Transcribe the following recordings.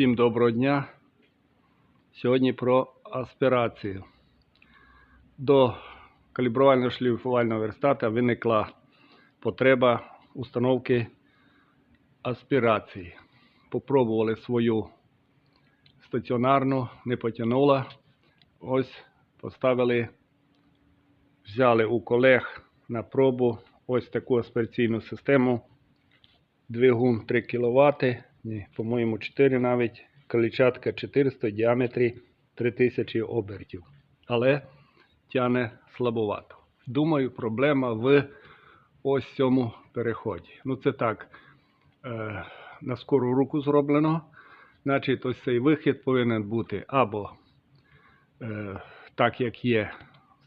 Всім доброго дня. Сьогодні про аспірацію. До калібрувального шліфувального верстата виникла потреба установки аспірації. Попробували свою стаціонарну, не потягнула. Ось поставили, взяли у колег на пробу ось таку аспіраційну систему. Двигун 3 кВт, по-моєму, 4 навіть. Калічатка 400 в діаметрі 3000 обертів. Але тяне слабовато. Думаю, проблема в ось цьому переході. Ну, це так, е, на скору руку зроблено. Значить, ось цей вихід повинен бути або е, так, як є,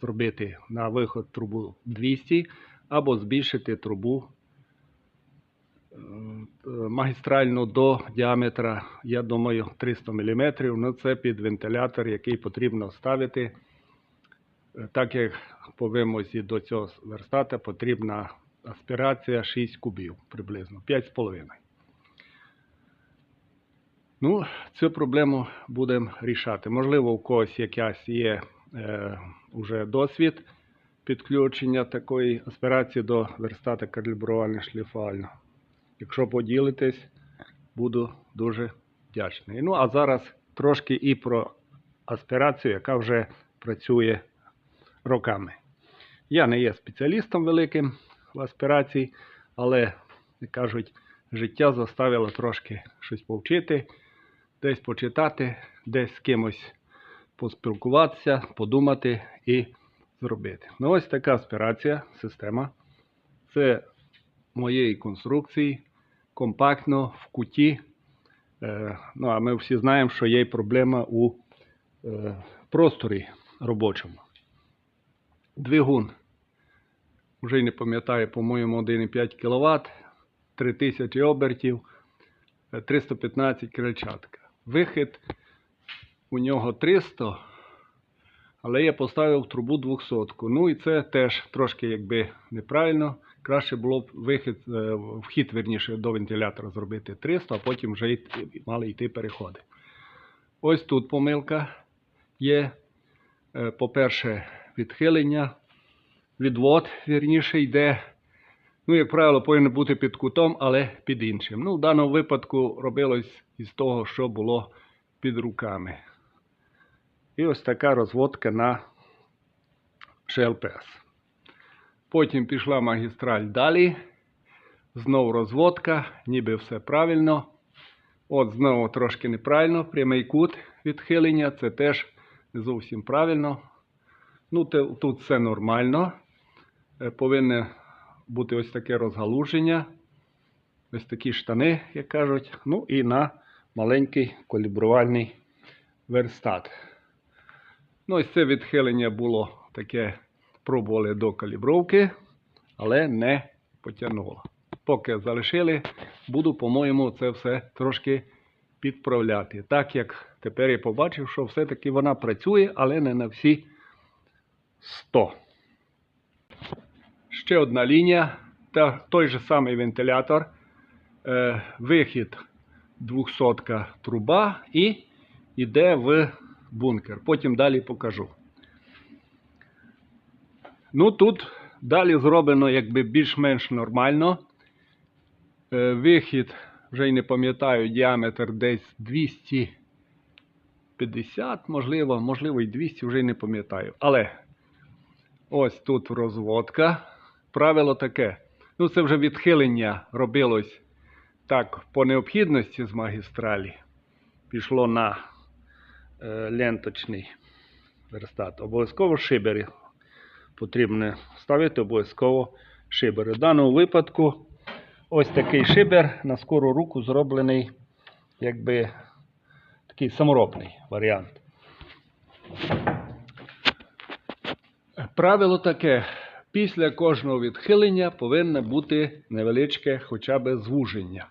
зробити на виход трубу 200, або збільшити трубу е, магістрально до діаметра, я думаю, 300 мм. Ну, це під вентилятор, який потрібно ставити. Е, Так як по вимозі до цього верстата потрібна аспірація 6 кубів приблизно, 5,5. Ну, цю проблему будемо рішати. Можливо, у когось якась є е, уже досвід підключення такої аспірації до верстата калібрувально шліфувального. Якщо поділитесь, буду дуже вдячний. Ну, а зараз трошки і про аспірацію, яка вже працює роками. Я не є спеціалістом великим в аспірації, але, як кажуть, життя заставило трошки щось повчити, десь почитати, десь з кимось поспілкуватися, подумати і зробити. Ну, ось така аспірація, система. Це моєї конструкції, компактно в куті. Е, ну, а ми всі знаємо, що є проблема у е, просторі робочому. Двигун. Вже не пам'ятаю, по-моєму, 1,5 кВт, 3000 обертів, е, 315 крильчатка. Вихід у нього 300, але я поставив трубу 200. Ну і це теж трошки якби неправильно. Краще було б вихід, е, вхід верніше до вентилятора зробити 300, а потім вже мали йти переходи. Ось тут помилка є. Е, По-перше, відхилення, відвод, вірніше, йде. Ну, як правило, повинен бути під кутом, але під іншим. Ну, в даному випадку робилось із того, що було під руками. І ось така розводка на ШЛПС. Потім пішла магістраль далі. Знову розводка, ніби все правильно. От знову трошки неправильно. Прямий кут відхилення, це теж не зовсім правильно. Ну, тут все нормально. Е, Повинне бути ось таке розгалуження. Ось такі штани, як кажуть. Ну і на маленький калібрувальний верстат. Ну, ось це відхилення було таке, пробували до калібровки, але не потягнуло. Поки залишили, буду, по-моєму, це все трошки підправляти. Так як тепер я побачив, що все-таки вона працює, але не на всі 100. Ще одна лінія, та той же самий вентилятор, е, вихід 200 труба і йде в бункер. Потім далі покажу. Ну тут далі зроблено якби більш-менш нормально. Е, Вихід, вже й не пам'ятаю, діаметр десь 250, можливо, можливо, і 200, вже й не пам'ятаю. Але ось тут розводка. Правило таке. Ну, це вже відхилення робилось так по необхідності з магістралі. Пішло на е, ленточний верстат. Обов'язково шибери потрібно ставити обов'язково шибери. В даному випадку ось такий шибер на скору руку зроблений, якби такий саморобний варіант. Правило таке: після кожного відхилення повинно бути невеличке хоча б звуження.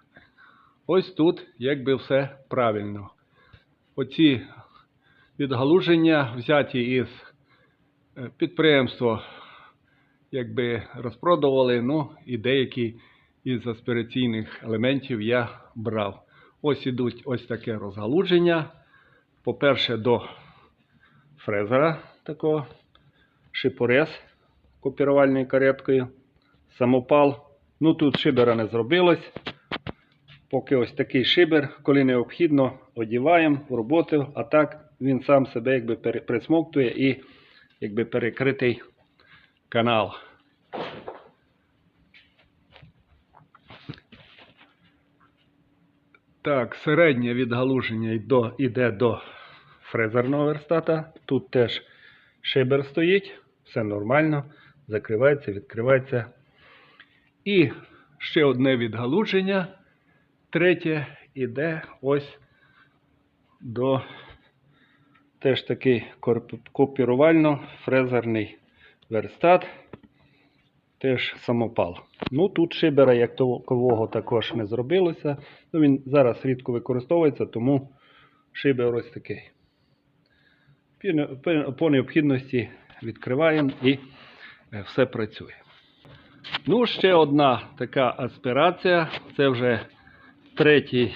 Ось тут якби все правильно. Оці відгалуження взяті із е, підприємства, якби розпродували, ну і деякі із аспіраційних елементів я брав. Ось ідуть ось таке розгалудження. По-перше, до фрезера такого, шипорез копірувальною кареткою, самопал. Ну тут шибера не зробилось. Поки ось такий шибер, коли необхідно, одіваємо в роботу, а так він сам себе якби присмоктує і якби перекритий канал. Так, середнє відгалуження йде, до фрезерного верстата. Тут теж шибер стоїть, все нормально, закривається, відкривається. І ще одне відгалуження. Третє йде ось до теж такий копірувально-фрезерний верстат. Теж самопал. Ну тут шибера як такового також не зробилося. Ну, він зараз рідко використовується, тому шибер ось такий. По необхідності відкриваємо і е, все працює. Ну, ще одна така аспірація. Це вже третій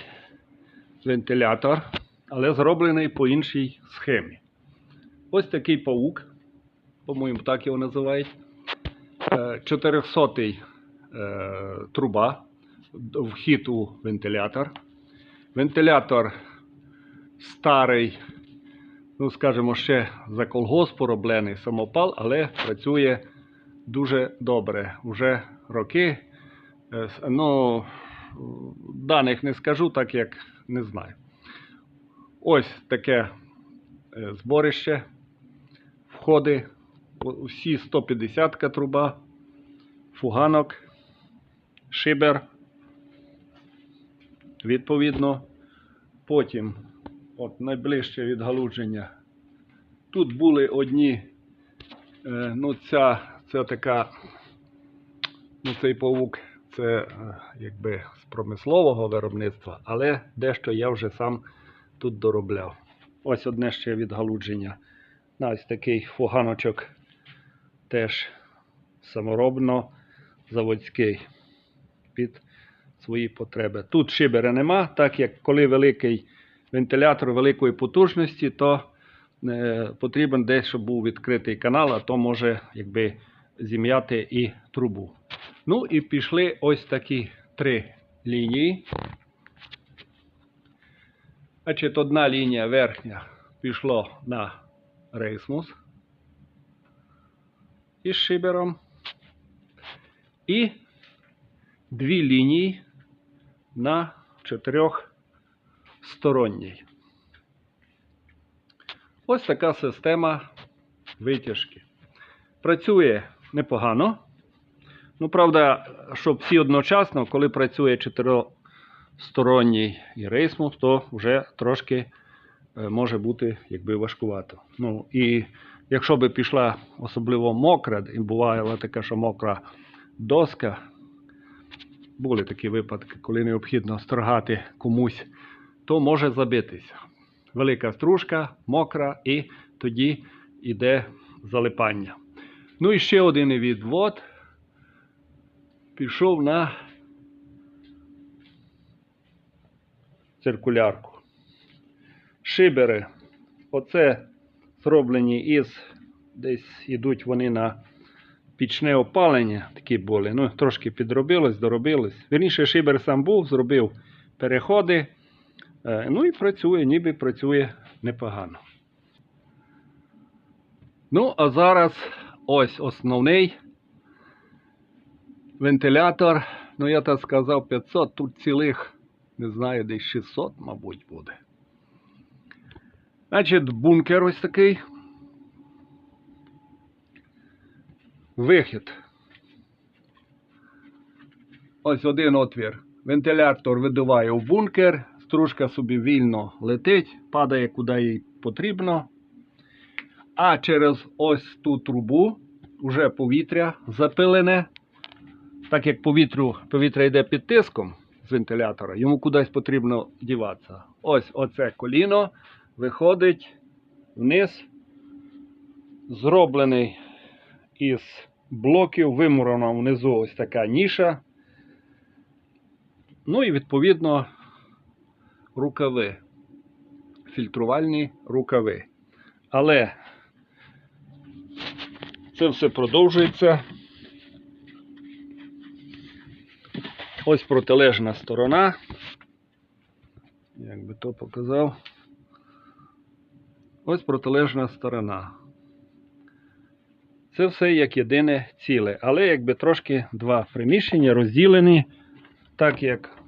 вентилятор, але зроблений по іншій схемі. Ось такий паук, по-моєму, так його називають. 400 е, труба, вхід у вентилятор. Вентилятор старий, ну, скажімо, ще за колгоспу роблений самопал, але працює дуже добре. Уже роки. Е, Ну, даних не скажу, так як не знаю. Ось таке е, зборище, входи, усі 150 труба, фуганок, шибер. Відповідно, потім, от найближче відгалудження. Тут були одні, е, ну, ця, це така, ну, цей павук, це е, якби з промислового виробництва, але дещо я вже сам тут доробляв. Ось одне ще відгалудження. На ось такий фуганочок теж саморобно заводський під свої потреби. Тут шибера нема, так як коли великий вентилятор великої потужності, то е, потрібен десь, щоб був відкритий канал, а то може якби зім'яти і трубу. Ну і пішли ось такі три лінії. Значить, одна лінія верхня пішло на рейсмус із шибером. І дві лінії на чотирьохсторонній. Ось така система витяжки. Працює непогано. Ну, правда, щоб всі одночасно, коли працює чотиристоронній і рейсмус, то вже трошки е, може бути якби важкувато. Ну і якщо би пішла особливо мокра, і бувала така, що мокра доска, були такі випадки, коли необхідно строгати комусь, то може забитися. Велика стружка, мокра, і тоді йде залипання. Ну і ще один відвод пішов на циркулярку. Шибери. Оце зроблені із, десь йдуть вони на пічне опалення, такі були. Ну, трошки підробилось, доробилось. Вірніше, шибер сам був, зробив переходи. Е, Ну і працює, ніби працює непогано. Ну, а зараз ось основний вентилятор. Ну, я так сказав 500, тут цілих, не знаю, десь 600, мабуть, буде. Значить, бункер ось такий. Вихід. Ось один отвір. Вентилятор видуває в бункер, стружка собі вільно летить, падає куди їй потрібно. А через ось ту трубу вже повітря запилене. Так як повітря йде під тиском вентилятора, йому кудись потрібно діватися. Ось оце коліно виходить вниз, зроблений із блоків, вимурена внизу ось така ніша. Ну і відповідно рукави. Фільтрувальні рукави. Але це все продовжується. Ось протилежна сторона. Як би то показав. Ось протилежна сторона. Це все як єдине ціле, але якби трошки два приміщення розділені, так як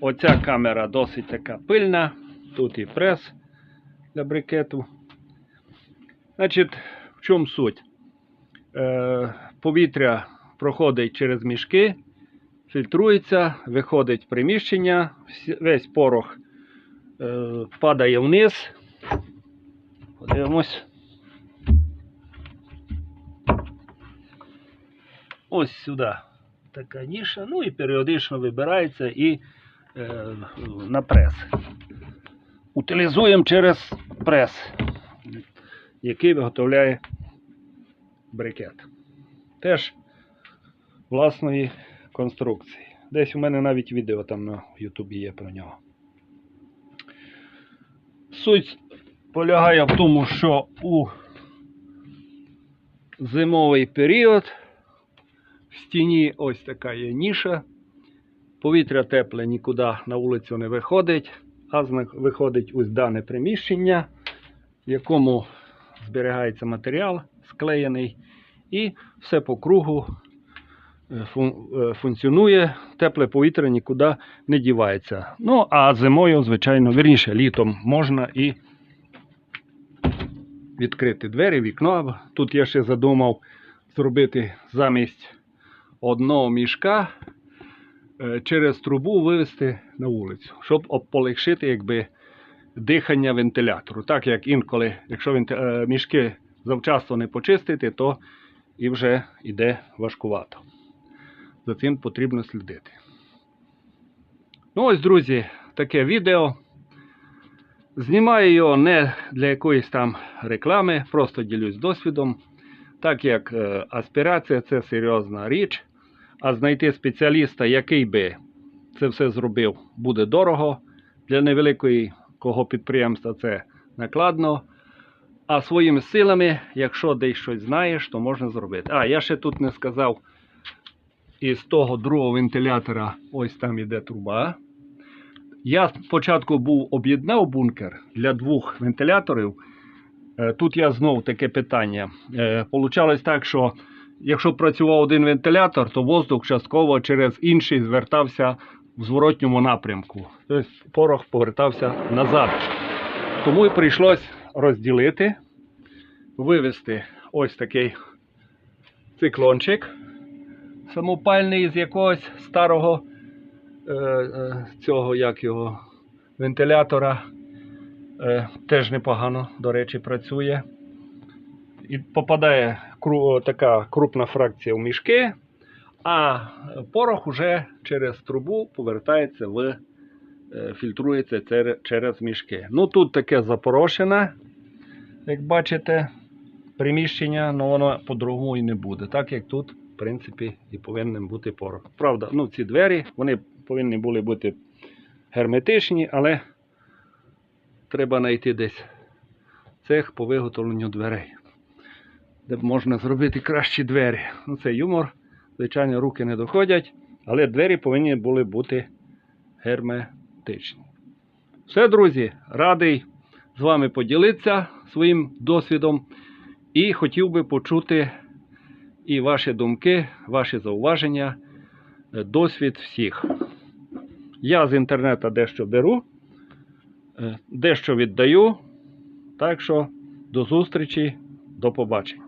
оця камера досить така пильна, тут і прес для брикету. Значить, в чому суть? Е, повітря проходить через мішки, фільтрується, виходить приміщення, весь порох е, падає вниз. Подивимось. Ось сюди така ніша, ну і періодично вибирається і е, на прес. Утилізуємо через прес, який виготовляє брикет. Теж власної конструкції. Десь у мене навіть відео там на Ютубі є про нього. Суть полягає в тому, що у зимовий період в стіні ось така є ніша. Повітря тепле нікуди на вулицю не виходить, а виходить ось дане приміщення, в якому зберігається матеріал склеєний, і все по кругу функціонує, тепле повітря нікуди не дівається. Ну, а зимою, звичайно, вірніше, літом можна і відкрити двері, вікно. Тут я ще задумав зробити замість одного мішка е, через трубу вивести на вулицю, щоб об- полегшити якби, дихання вентилятору. Так як інколи, якщо е, мішки завчасно не почистити, то і вже йде важкувато. За цим потрібно слідити. Ну ось, друзі, таке відео. Знімаю його не для якоїсь там реклами, просто ділюсь досвідом. Так як е, аспірація це серйозна річ, а знайти спеціаліста, який би це все зробив, буде дорого. Для невеликої кого підприємства це накладно. А своїми силами, якщо десь щось знаєш, то можна зробити. А, я ще тут не сказав, із того другого вентилятора, ось там іде труба. Я спочатку був об'єднав бункер для двох вентиляторів. Е, Тут я знов таке питання. Е, Получалось так, що якщо працював один вентилятор, то воздух частково через інший звертався в зворотньому напрямку. Тобто порох повертався назад. Тому і прийшлось розділити, вивести ось такий циклончик самопальний з якогось старого е, е, цього, як його, вентилятора. Е, теж непогано, до речі, працює. І попадає кру, така крупна фракція в мішки, а порох уже через трубу повертається в е, фільтрується через мішки. Ну тут таке запорошене, як бачите, приміщення, але воно по-другому і не буде. Так як тут, принципі, і повинен бути порох. Правда, ну ці двері вони повинні були бути герметичні, але треба знайти десь цех по виготовленню дверей, де можна зробити кращі двері. Ну, це юмор. Звичайно, руки не доходять, але двері повинні були бути герметичні. Все, друзі, радий з вами поділитися своїм досвідом і хотів би почути і ваші думки, ваші зауваження, е, досвід всіх. Я з інтернету дещо беру, е, дещо віддаю. Так що до зустрічі, до побачення.